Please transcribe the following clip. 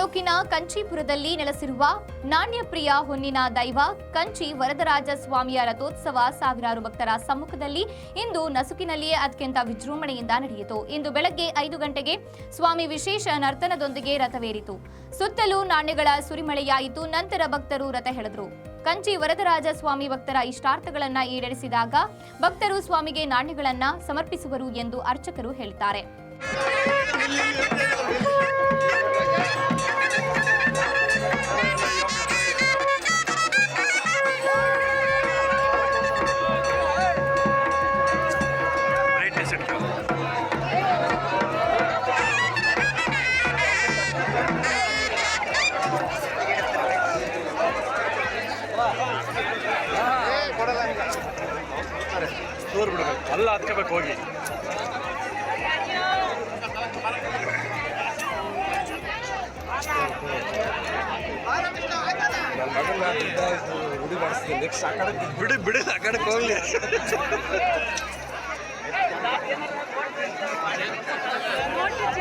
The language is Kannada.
ನಸುಕಿನಲ್ಲಿ ನೆಲೆಸಿರುವ ನಾಣ್ಯಪ್ರಿಯ ಹೊನ್ನಿನ ದೈವ ಕಂಚಿ ವರದರಾಜ ಸ್ವಾಮಿಯ ರಥೋತ್ಸವ ಸಾವಿರಾರು ಭಕ್ತರ ಸಮ್ಮುಖದಲ್ಲಿ ಇಂದು ನಸುಕಿನಲ್ಲಿಯೇ ಅತ್ಯಂತ ವಿಜೃಂಭಣೆಯಿಂದ ನಡೆಯಿತು. ಇಂದು ಬೆಳಗ್ಗೆ ಐದು ಗಂಟೆಗೆ ಸ್ವಾಮಿ ವಿಶೇಷ ನರ್ತನದೊಂದಿಗೆ ರಥವೇರಿತು. ಸುತ್ತಲೂ ನಾಣ್ಯಗಳ ಸುರಿಮಳೆಯಾಯಿತು. ನಂತರ ಭಕ್ತರು ರಥ ಎಳೆದರು. ಕಂಚಿ ವರದರಾಜ ಸ್ವಾಮಿ ಭಕ್ತರ ಇಷ್ಟಾರ್ಥಗಳನ್ನ ಈಡೇರಿಸಿದಾಗ ಭಕ್ತರು ಸ್ವಾಮಿಗೆ ನಾಣ್ಯಗಳನ್ನ ಸಮರ್ಪಿಸುವರು ಎಂದು ಅರ್ಚಕರು ಹೇಳ್ತಾರೆ. ಇಟ್ಟು ದೂರ ಬಿಡ್ಬೇಕು ಅಲ್ಲ ಹತ್ಕೋಬೇಕು ಹೋಗಿ ಬಿಡಿ ಬಿಡಿ ಆ ಹೋಗ್ಲಿ. ¿Qué es